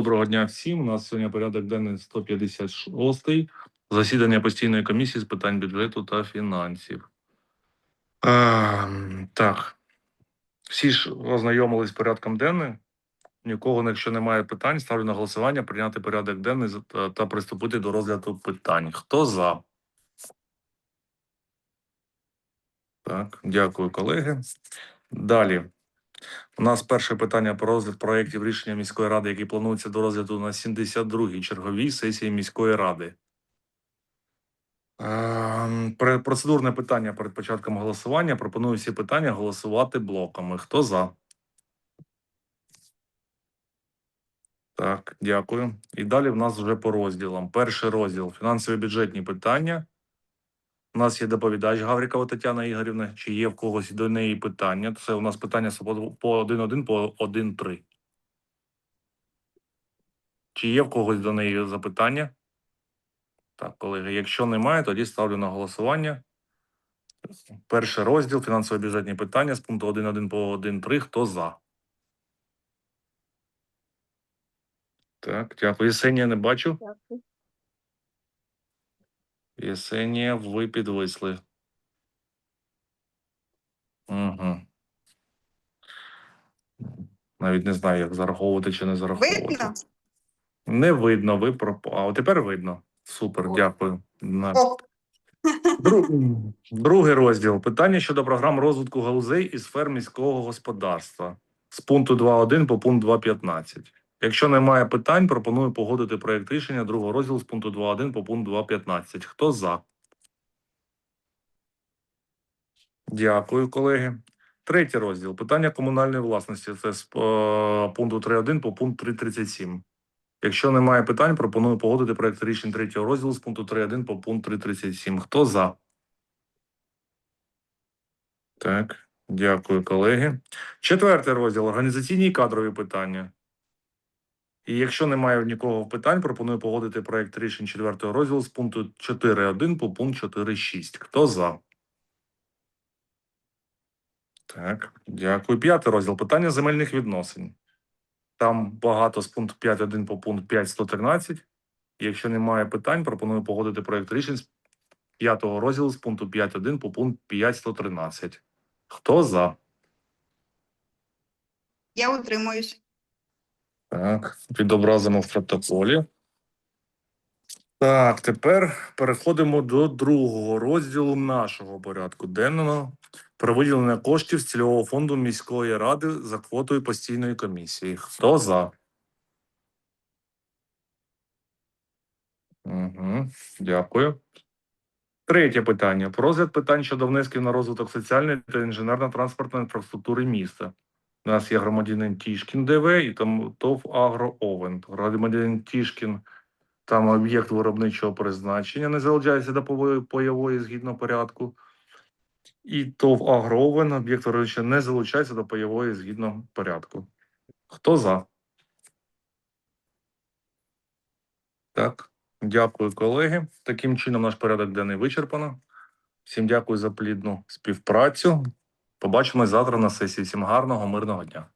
Доброго дня всім. У нас сьогодні порядок денний 156-й засідання постійної комісії з питань бюджету та фінансів. Ем, так, всі ж ознайомились з порядком денним. Нікого, якщо немає питань, ставлю на голосування прийняти порядок денний та, та приступити до розгляду питань. Хто за? Так, дякую, колеги. Далі. У нас перше питання про розгляд проєктів рішення міської ради, які плануються до розгляду на 72-й черговій сесії міської ради. Ем, Процедурне питання перед початком голосування. Пропоную всі питання голосувати блоками. Хто за? Так, дякую. І далі в нас вже по розділам. Перший розділ фінансові бюджетні питання. У нас є доповідач Гаврикова Тетяна Ігорівна. Чи є в когось до неї питання? Це у нас питання по по 1.1, по 1.3. Чи є в когось до неї запитання? Так, колеги, якщо немає, тоді ставлю на голосування. Перший розділ фінансово-бюджетні питання з пункту 1.1 по 1.3. Хто за? Так, дякую. Єсенія не бачу. Дякую. Єсенія, ви підвисли. Угу. Навіть не знаю, як зараховувати чи не зараховувати. Видно? Не видно, ви пропали. А от тепер видно. Супер, О. дякую. На-. Дру- Другий розділ. Питання щодо програм розвитку галузей і сфер міського господарства з пункту 2.1 по пункт 2.15. Якщо немає питань, пропоную погодити проєкт рішення другого розділу з пункту 2.1 по пункт 2.15. Хто за? Дякую, колеги. Третій розділ. Питання комунальної власності. Це з е, пункту 3.1 по пункт 3.37. Якщо немає питань, пропоную погодити проєкт рішень третього розділу з пункту 3.1 по пункт 3.37. Хто за? Так, дякую, колеги. Четвертий розділ організаційні і кадрові питання. І якщо немає нікого питань, пропоную погодити проєкт рішень четвертого розділу з пункту 4.1 по пункт 4.6. Хто за? Так, дякую. П'ятий розділ питання земельних відносин. Там багато з пункту 5.1 по пункт 5.113. Якщо немає питань, пропоную погодити проєкт рішень з п'ятого розділу з пункту 5.1 по пункт 5.113. Хто за? Я утримуюсь. Так, відобразимо в протоколі. Так, тепер переходимо до другого розділу нашого порядку денного про виділення коштів з цільового фонду міської ради за квотою постійної комісії. Хто за? Угу, дякую. Третє питання. Про розгляд питань щодо внесків на розвиток соціальної та інженерно-транспортної інфраструктури міста. У нас є громадянин Тішкін ДВ і там ТОВ Агро Овен. Громадянин Тішкін, там об'єкт виробничого призначення не залучається до пайової згідно порядку. І ТОВ Агро Овен, об'єкт виробничого не залучається до пайової згідно порядку. Хто за? Так, дякую, колеги. Таким чином наш порядок денний вичерпано. Всім дякую за плідну співпрацю. Побачимось завтра на сесії. Всім гарного, мирного дня.